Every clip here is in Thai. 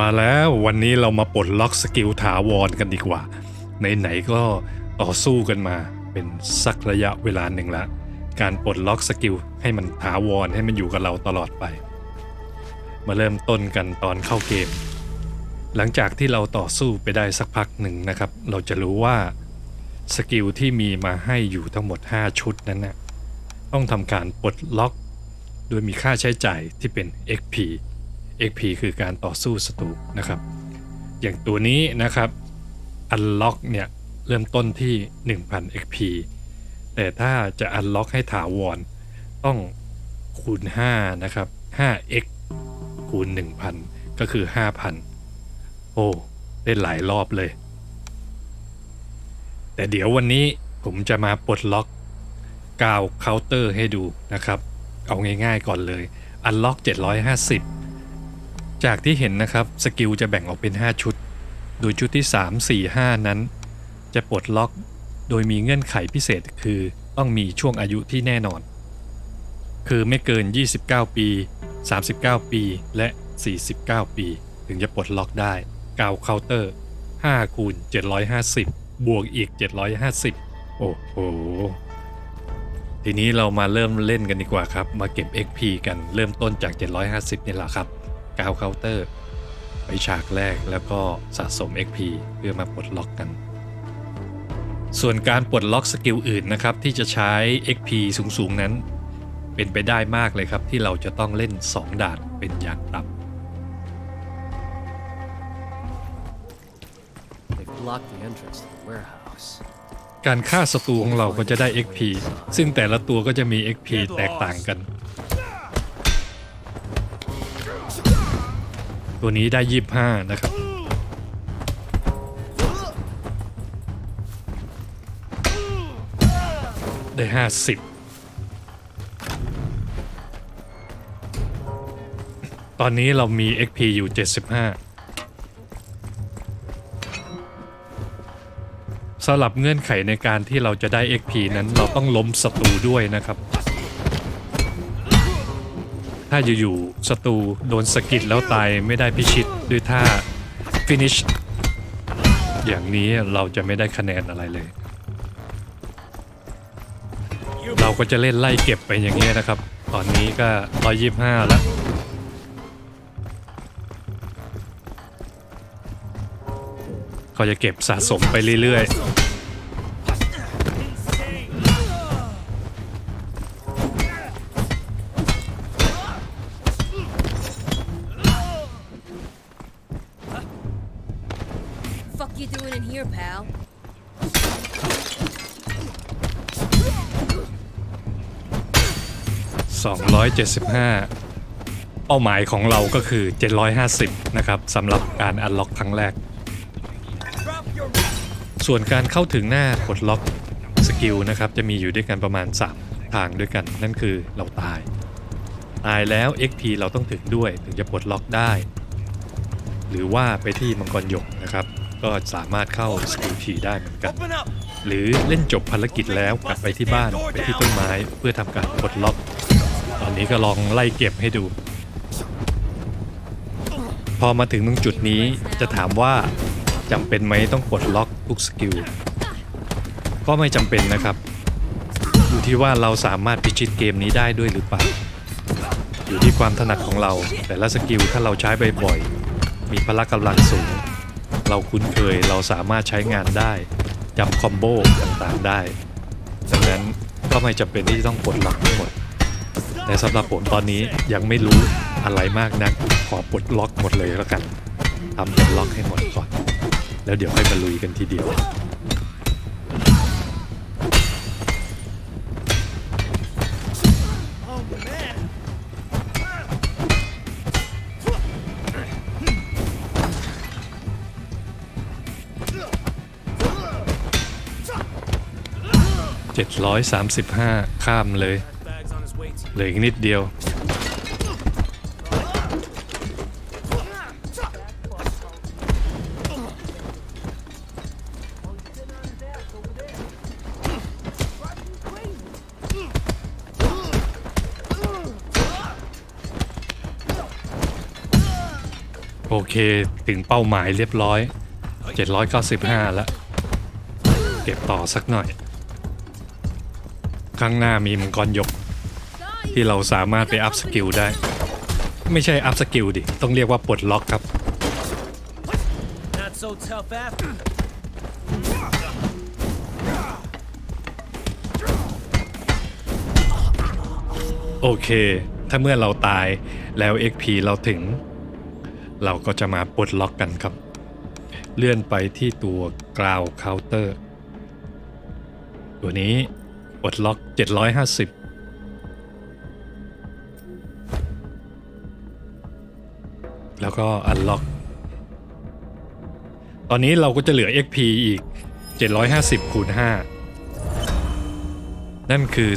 มาแล้ววันนี้เรามาปลดล็อกสกิลถาวรกันดีกว่า ไหนๆก็ต่อสู้กันมาเป็นสักระยะเวลาหนึ่งละ การปลดล็อกสกิลให้มันถาวรให้มันอยู่กับเราตลอดไป มาเริ่มต้นกันตอนเข้าเกม หลังจากที่เราต่อสู้ไปได้สักพักหนึ่งนะครับ เราจะรู้ว่าสกิลที่มีมาให้อยู่ทั้งหมด 5 ชุดนั้นนะต้องทำการปลดล็อก โดยมีค่าใช้จ่ายที่เป็น XP XP คือการต่อสู้ศัตรูนะครับ อย่างตัวนี้นะครับ Unlock เนี่ยเริ่มต้นที่ 1000 XP แต่ถ้าจะ Unlock ให้ถาวรต้องคูณ 5 นะครับ 5x คูณ 1000 ก็คือ 5,000 โอ้ได้หลายรอบเลย แต่เดี๋ยววันนี้ผมจะมาปลดล็อกกาวเคาน์เตอร์ให้ดูนะครับ เอาง่ายๆก่อนเลย Unlock 750 จากที่เห็นนะครับสกิลจะแบ่งออกเป็น 5 ชุด โดยชุดที่ 3 4 5 นั้น จะปลดล็อก โดยมีเงื่อนไขพิเศษคือต้องมีช่วงอายุที่แน่นอน คือไม่เกิน 29 ปี 39 ปีและ 49 ปี ถึงจะปลดล็อกได้กาวเคาน์เตอร์ 5 คูณ 750 บวกอีก 750 โอ้โห ทีนี้เรามาเริ่มเล่นกันดีกว่าครับ มาเก็บ XP กันเริ่มต้นจาก 750 นี่แหละครับ กาวเคาน์เตอร์ ไปฉากแรกแล้วก็สะสม XP เพื่อมาปลดล็อกกัน ส่วนการปลดล็อกสกิลอื่นนะครับ ที่จะใช้ XP สูงๆนั้น เป็นไปได้มากเลยครับ ที่เราจะต้องเล่น 2 ด่านเป็นอย่างต่ They've blocked the entrance to the warehouse. ำการฆ่าศัตรูของเราก็จะได้ XP ซึ่งแต่ละตัวก็จะมี XP แตกต่างกัน ตัวนี้ได้25นะครับ ได้50ตอนนี้เรามี XP อยู่ 75สำหรับเงื่อนไขในการที่เราจะได้ XP นั้นเราต้องล้มศัตรูด้วยนะครับ ถ้าอยู่ๆศัตรูโดนสกิดแล้วตายไม่ได้พิชิตด้วยท่า finish อย่างนี้เราจะไม่ได้คะแนนอะไรเลย เราก็จะเล่นไล่เก็บไปอย่างเงี้ยนะครับ ตอนนี้ก็ 125 แล้วก็จะเก็บสะสมไปเรื่อยๆ 275 เป้าหมายของเราก็คือ 750 นะครับสำหรับการอันล็อกครั้งแรก ส่วนการเข้าถึงหน้าปลดล็อกสกิลนะครับ จะมีอยู่ด้วยกันประมาณ 3 ทางด้วยกัน นั่นคือเราตาย ตายแล้ว XP เราต้องถึงด้วยถึงจะปลดล็อกได้ หรือว่าไปที่มังกรหยกนะครับ ก็สามารถเข้าสกิลทีได้เหมือนกัน Open up! หรือเล่นจบภารกิจแล้วกลับไปที่บ้านไปที่ต้นไม้เพื่อทำการปลดล็อก ตอนนี้ก็ลองไล่เก็บให้ดู พอมาถึงตรงจุดนี้จะถามว่าจำเป็นไหมต้องปลดล็อกทุกสกิลก็ไม่จำเป็นนะครับ อยู่ที่ว่าเราสามารถพิชิตเกมนี้ได้ด้วยหรือเปล่า อยู่ที่ความถนัดของเรา แต่ละสกิลถ้าเราใช้บ่อยๆมีพละกำลังสูง เราคุ้นเคยเราสามารถใช้งานได้จำคอมโบต่างๆได้ดังนั้นก็ไม่จำเป็นที่จะต้องปลดล็อกทั้งหมด แต่สำหรับผมตอนนี้ยังไม่รู้อะไรมากนัก ขอปลดล็อกหมดเลยแล้วกันทำปลดล็อกให้หมดก่อน แล้วเดี๋ยวค่อยมาลุยกันทีเดียว 735 ข้ามเลยเหลืออีกนิดเดียว โอเค ถึงเป้าหมายเรียบร้อย 795 แล้ว เก็บต่อสักหน่อย ข้างหน้ามีมังกรยก ที่เราสามารถไปอัพสกิลได้ ไม่ใช่อัพสกิลดิ ต้องเรียกว่าปลดล็อกครับ Not so tough after. โอเค ถ้าเมื่อเราตายแล้ว XP เราถึง เราก็จะมาปลดล็อกกันครับ เลื่อนไปที่ตัวกราวเคาน์เตอร์ตัวนี้ ปลดล็อก 750แล้วก็อันล็อก ตอนนี้เราก็จะเหลือ XP อีก 750คูณ5นั่นคือ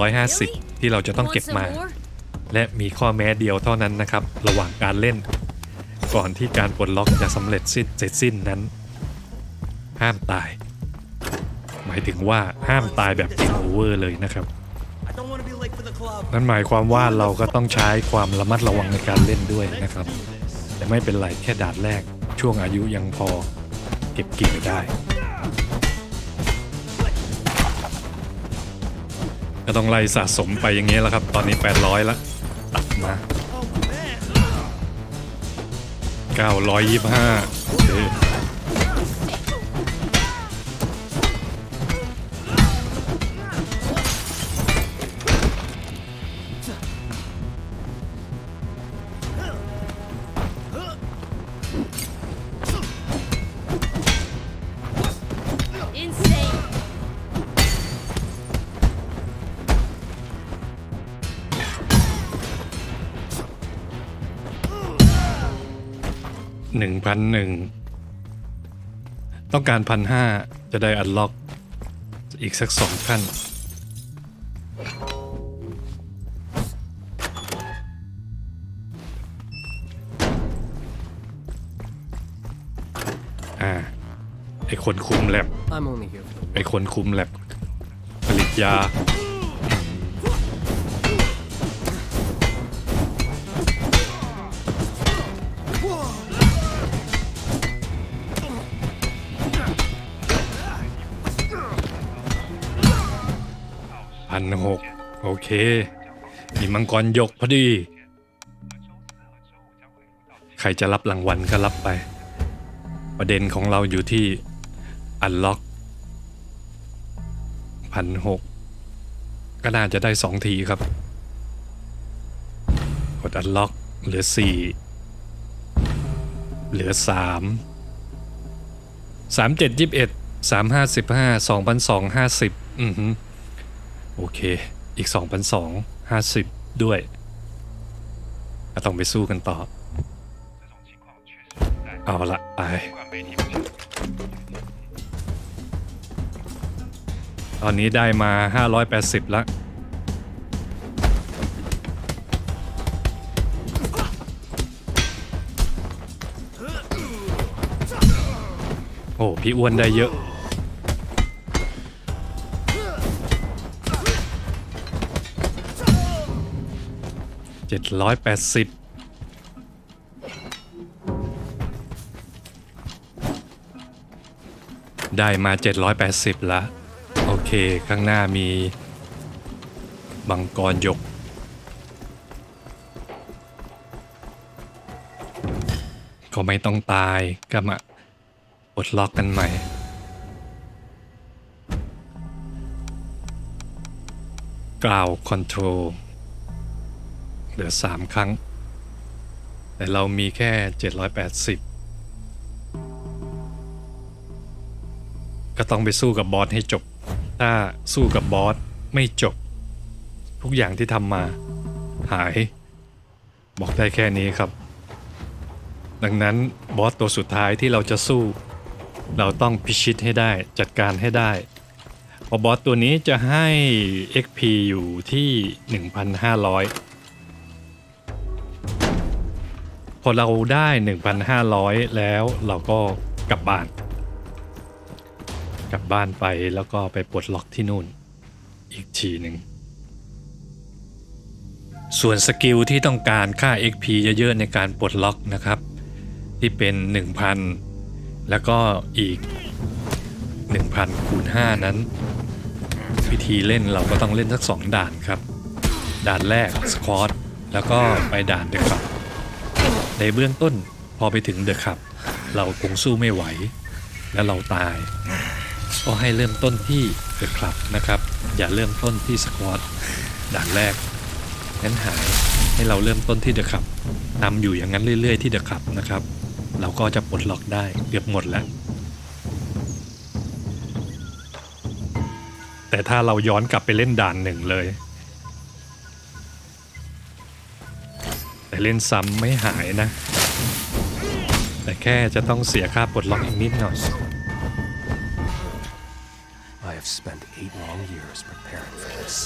3,750 ที่เราจะต้องเก็บมา และมีข้อแม้เดียวเท่านั้นนะครับ ระหว่างการเล่น ก่อนที่การปลดล็อกจะสำเร็จสิ้นเสร็จสิ้นนั้น ห้ามตาย หมายถึงว่าห้ามตายแบบเกมโอเวอร์เลยนะครับ I don't want to be late for the club. นั่นหมายความว่าเราก็ต้องใช้ความระมัดระวังในการเล่นด้วยนะครับ แต่ไม่เป็นไรแค่ด่านแรกช่วงอายุยังพอเก็บเกี่ยวได้ ก็ต้องไล่สะสมไปอย่างเงี้ยแล้วครับ ตอนนี้ 800แล้วตัดมา925โอเค หนึ่งพันหนึ่งต้องการพันห้าจะได้อันล็อกอีกสักสองขั้น อ่า ไอคนคุมแลบ I'm only here for the ไอคนคุมแลบผลิตยา พันหกโอเค มีมังกรยกพอดี ใครจะรับรางวัลก็รับไป ประเด็นของเราอยู่ที่อันล็อกพันหกก็น่าจะได้สองทีครับ กดอันล็อกเหลือสี่เหลือสามสามเจ็ดยี่สิบเอ็ดสามห้าสิบห้าสองพันสองห้าสิบอือฮึ โอเค อีกสองพันสองห้าสิบด้วยก็ต้องไปสู้กันต่อ เอาละไปตอนนี้ได้มา 580แล้วโอ้ พี่อ้วนได้เยอะ เจ็ดร้อยแปดสิบได้มา 780 ละ โอเค ข้างหน้ามี บังกรยก ก็ไม่ต้องตายก็มาปลดล็อกกันใหม่ กล่าวคอนโทรล เหลือ 3 ครั้ง แต่เรามีแค่ 780 ก็ต้องไปสู้กับบอสให้จบ ถ้าสู้กับบอสไม่จบ ทุกอย่างที่ทำมาหาย บอกได้แค่นี้ครับ ดังนั้นบอสตัวสุดท้ายที่เราจะสู้ เราต้องพิชิตให้ได้จัดการให้ได้เพอบอสตัวนี้จะให้ XP อยู่ที่ 1,500 อเราได้ 1,500 แล้วเราก็กลับบ้าน กลับบ้านไปแล้วก็ไปปลดล็อกที่นู่น อีกทีหนึ่ง ส่วนสกิลที่ต้องการค่า XP เยอะๆในการปลดล็อกนะครับ ที่เป็น 1,000 แล้วก็อีก 1,000คูณ5นั้น วิธีเล่นเราก็ต้องเล่นสักสองด่านครับ ด่านแรกสควอตแล้วก็ไปด่านเดอะคับ ในเบื้องต้นพอไปถึงเดอะคับ เราคงสู้ไม่ไหว แล้วเราตาย ก็ให้เริ่มต้นที่เดอะคับนะครับ อย่าเริ่มต้นที่สควอตด่านแรกงั้นหายให้เราเริ่มต้นที่เดอะคับนำอยู่อย่างนั้นเรื่อย ๆ ที่เดอะคับนะครับ เราก็จะปลดล็อกได้เกือบหมดแล้ว แต่ถ้าเราย้อนกลับไปเล่นด่านหนึ่งเลย แต่เล่นซ้ำไม่หายนะ แต่แค่จะต้องเสียค่าปลดล็อกอีกนิดหน่อย I have spent eight long years preparing for this.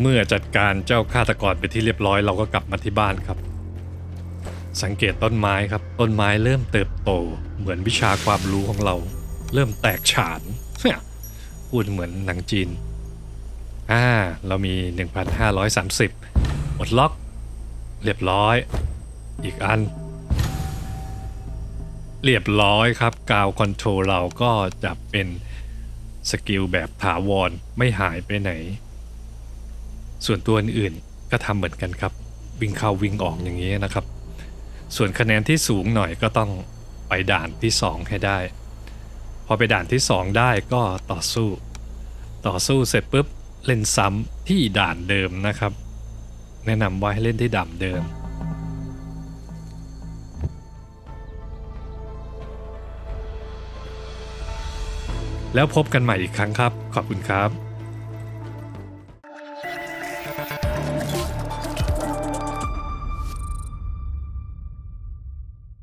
เมื่อจัดการเจ้าฆาตกรไปที่เรียบร้อยเราก็กลับมาที่บ้านครับ สังเกตต้นไม้ครับ ต้นไม้เริ่มเติบโต เหมือนวิชาความรู้ของเรา เริ่มแตกฉานพูดเหมือนหนังจีนอ่าเรามี 1,530หมดล็อก เรียบร้อย อีกอัน เรียบร้อยครับ กาวคอนโทรลเราก็จะเป็นสกิลแบบถาวรไม่หายไปไหน ส่วนตัวอื่นๆก็ทำเหมือนกันครับ วิ่งเข้าวิ่งออกอย่างนี้นะครับ ส่วนคะแนนที่สูงหน่อยก็ต้องไปด่านที่ 2 ให้ได้ พอไปด่านที่ 2 ได้ก็ต่อสู้ ต่อสู้เสร็จปุ๊บเล่นซ้ำที่ด่านเดิมนะครับ แนะนำว่าให้เล่นที่ด่านเดิมแล้วพบกันใหม่อีกครั้งครับ ขอบคุณครับ